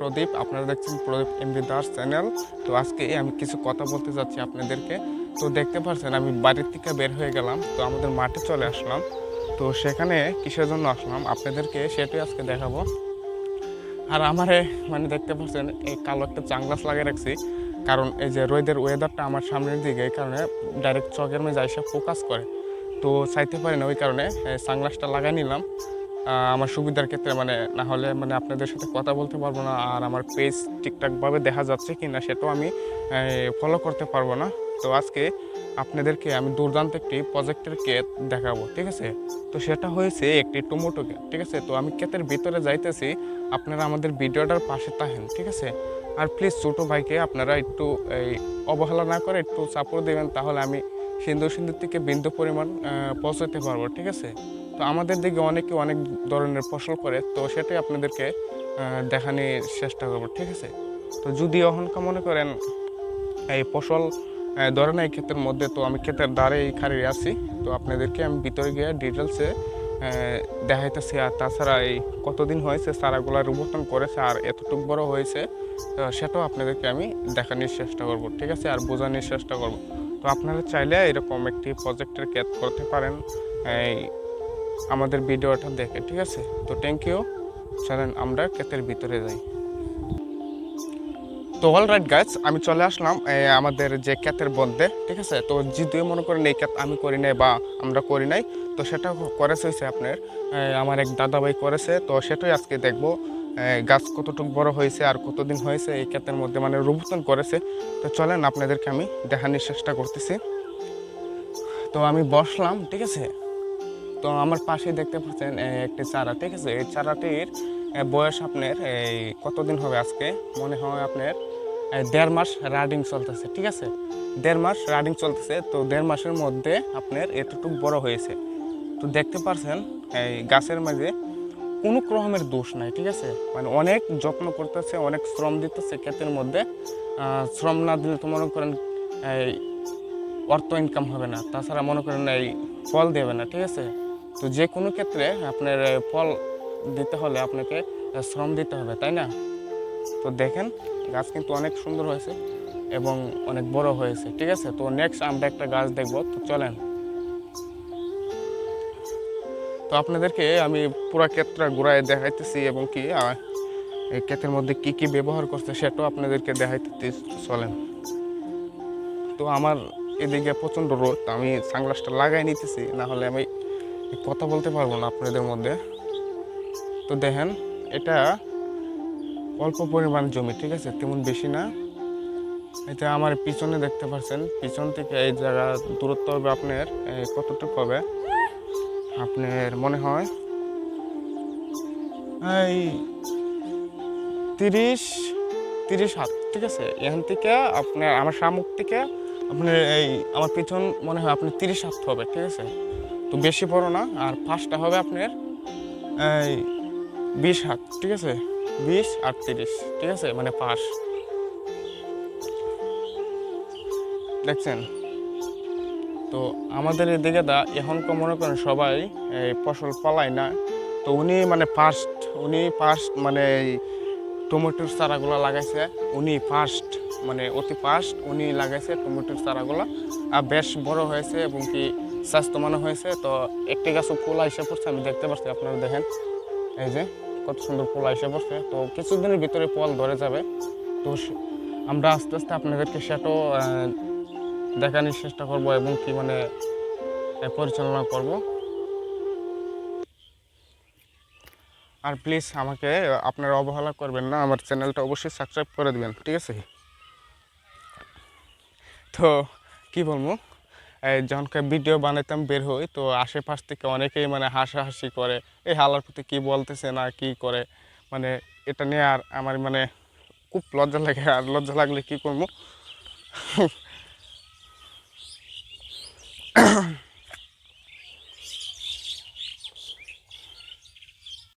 প্রদীপ, আপনারা দেখছেন প্রদীপ MB Das channel তো আজকে আমি কিছু কথা বলতে যাচ্ছি আপনাদেরকে। তো দেখতে পাচ্ছেন আমি বাড়ির থেকে বের হয়ে গেলাম। তো আমাদের মাঠে চলে আসলাম। তো সেখানে কিসের জন্য আসলাম? আপনাদেরকে সেটাই আজকে দেখাবো। আর আমারে মানে দেখতে পাচ্ছেন এই কালো একটা চাংলাস লাগিয়ে রাখছি। কারণ এই যে রোদের ওয়েদারটা আমার সামনের দিকে, এই কারণে ডাইরেক্ট চকের মেয়ে এসে ফোকাস করে। তো চাইতে পারি না, ওই কারণে সানগ্লাসটা লাগাই নিলাম। আমার সুবিধার ক্ষেত্রে মানে না হলে মানে আপনাদের সাথে কথা বলতে পারব না, আর আমার পেজ ঠিকঠাকভাবে দেখা যাচ্ছে কি না সেটাও আমি ফলো করতে পারব না। তো আজকে আপনাদেরকে আমি দুর্দান্ত একটি প্রজেক্টের কেত দেখাবো, ঠিক আছে? তো সেটা হয়েছে একটি টমেটো কেত ঠিক আছে? তো আমি ক্ষেতের ভিতরে যাইতেছি, আপনারা আমাদের ভিডিওটার পাশে থাকেন, ঠিক আছে? আর প্লিজ ছোটো ভাইকে আপনারা একটু, এই, অবহেলা না করে একটু সাপোর্ট দেবেন, তাহলে আমি সিন্ধু সিন্ধুর থেকে বিন্দু পরিমাণ পৌঁছাতে পারব ঠিক আছে? তো আমাদের দিকে অনেকে অনেক ধরনের ফসল করে তো সেটাই আপনাদেরকে দেখানোর চেষ্টা করব ঠিক আছে? তো যদি অহংকা মনে করেন এই ফসল আহ, ধরে না এই ক্ষেতের মধ্যে তো আমি ক্ষেতের দ্বারে এই খাড়িয়ে আছি তো আপনাদেরকে আমি ভিতরে গিয়ে ডিটেলসে দেখাইতেছি। আর তাছাড়া এই কতদিন হয়েছে চারাগুলা রোপণ করেছে আর এতটুকু বড় হয়েছে সেটাও আপনাদেরকে আমি দেখানোর চেষ্টা করব ঠিক আছে? আর বোঝানোর চেষ্টা করব। তো আপনারা চাইলে এরকম একটি প্রজেক্টের ক্যাচ করতে পারেন, এই আমাদের ভিডিওটা দেখে, ঠিক আছে? তো থ্যাংক ইউ চলেন আমরা ক্ষেতের ভিতরে যাই। তো অল রাইট গাছ আমি চলে আসলাম আমাদের যে ক্যাতের মধ্যে ঠিক আছে? তো যদিও মনে করেন এই ক্যাত আমি করি নাই বা আমরা করি নাই, তো সেটা করেছে হয়েছে আপনার আমার এক দাদাভাই করেছে, তো সেটাই আজকে দেখব। গাছ কতটুকু বড় হয়েছে আর কতদিন হয়েছে, এই ক্ষেতের মধ্যে মানে রোপণ করেছে। তো চলেন আপনাদেরকে আমি দেখানোর চেষ্টা করতেছি। তো আমি বসলাম, ঠিক আছে? তো আমার পাশে দেখতে পাচ্ছেন একটি চারা, ঠিক আছে? এই চারাটির বয়স আপনার এই কতদিন হবে আজকে? মনে হয় আপনার দেড় মাস রানিং চলতেছে, ঠিক আছে? দেড় মাস রানিং চলতেছে, তো দেড় মাসের মধ্যে আপনার এতটুকু বড় হয়েছে। তো দেখতে পারছেন এই গাছের মাঝে কোনো রকমের দোষ নাই, ঠিক আছে? মানে অনেক যত্ন করতেছে, অনেক শ্রম দিতেছে ক্ষেতের মধ্যে। শ্রম না দিলে তো মনে করেন অর্থ ইনকাম হবে না। তাছাড়া মনে করেন, এই ফল দেবে না, ঠিক আছে? তো যে কোনো ক্ষেত্রে আপনার ফল দিতে হলে আপনাকে শ্রম দিতে হবে, তাই না? তো দেখেন, গাছ কিন্তু অনেক সুন্দর হয়েছে এবং অনেক বড় হয়েছে, ঠিক আছে? তো নেক্সট আমরা একটা গাছ দেখব, তো চলেন। তো আপনাদেরকে আমি পুরো ক্ষেত্রে ঘুরায় দেখাইতেছি এবং কি এই ক্ষেতের মধ্যে কি কি ব্যবহার করছে সেটাও আপনাদেরকে দেখাইতে চলেন। তো আমার এদিকে প্রচণ্ড রোদ, আমি সানগ্লাসটা লাগাই নিতেছি, না হলে আমি কথা বলতে পারব না আপনাদের মধ্যে। তো দেখেন, এটা অল্প পরিমাণ জমি, ঠিক আছে? তেমন বেশি না। এটা আমার পিছনে দেখতে পাচ্ছেন, পিছন থেকে এই জায়গা দূরত্ব হবে আপনার কতটুকু হবে? আপনার মনে হয়? এই তিরিশ তিরিশ হাত, ঠিক আছে? এখান থেকে আপনার, আমার শামুক থেকে আপনার এই, আমার পিছন মনে হয় আপনার তিরিশ হাত হবে, ঠিক আছে? তো বেশি বড় না, আর ফার্স্টটা হবে আপনার এই বিশ হাত, ঠিক আছে? বিশ আর তিরিশ, ঠিক আছে? মানে পাশ দেখছেন? তো আমাদের এদিকে দা এখনকার মনে করেন সবাই এই ফসল পালায় না। তো উনি মানে ফার্স্ট উনি ফার্স্ট মানে এই টমেটোর চারাগুলো লাগাইছে। উনি ফার্স্ট মানে অতি ফার্স্ট উনি লাগাইছে টমেটোর চারাগুলো। আর বেশ বড় হয়েছে এবং কি স্বাস্থ্যমান হয়েছে। তো একটি গাছও ফুল এসে পড়ছে, আমি দেখতে পাচ্ছি আপনারা দেখেন। এই যে, কত সুন্দর ফুল এসে পড়ছে। তো কিছুদিনের ভিতরে ফল ধরে যাবে। তো আমরা আস্তে আস্তে আপনাদেরকে সেটাও দেখানোর চেষ্টা করব এবং কি মানে পরিচালনা করব। আর প্লিজ আমাকে আপনারা অবহেলা করবেন না, আমার চ্যানেলটা অবশ্যই সাবস্ক্রাইব করে দিবেন, ঠিক আছে? তো কি বলব এই যখনকার ভিডিও বানাইতাম বের হই, তো আশেপাশ থেকে অনেকেই মানে হাসাহাসি করে এই হালার প্রতি কী বলতেছে না, কি করে? মানে এটা নিয়ে আর আমার মানে খুব লজ্জা লাগে, আর লজ্জা লাগলে কি করব?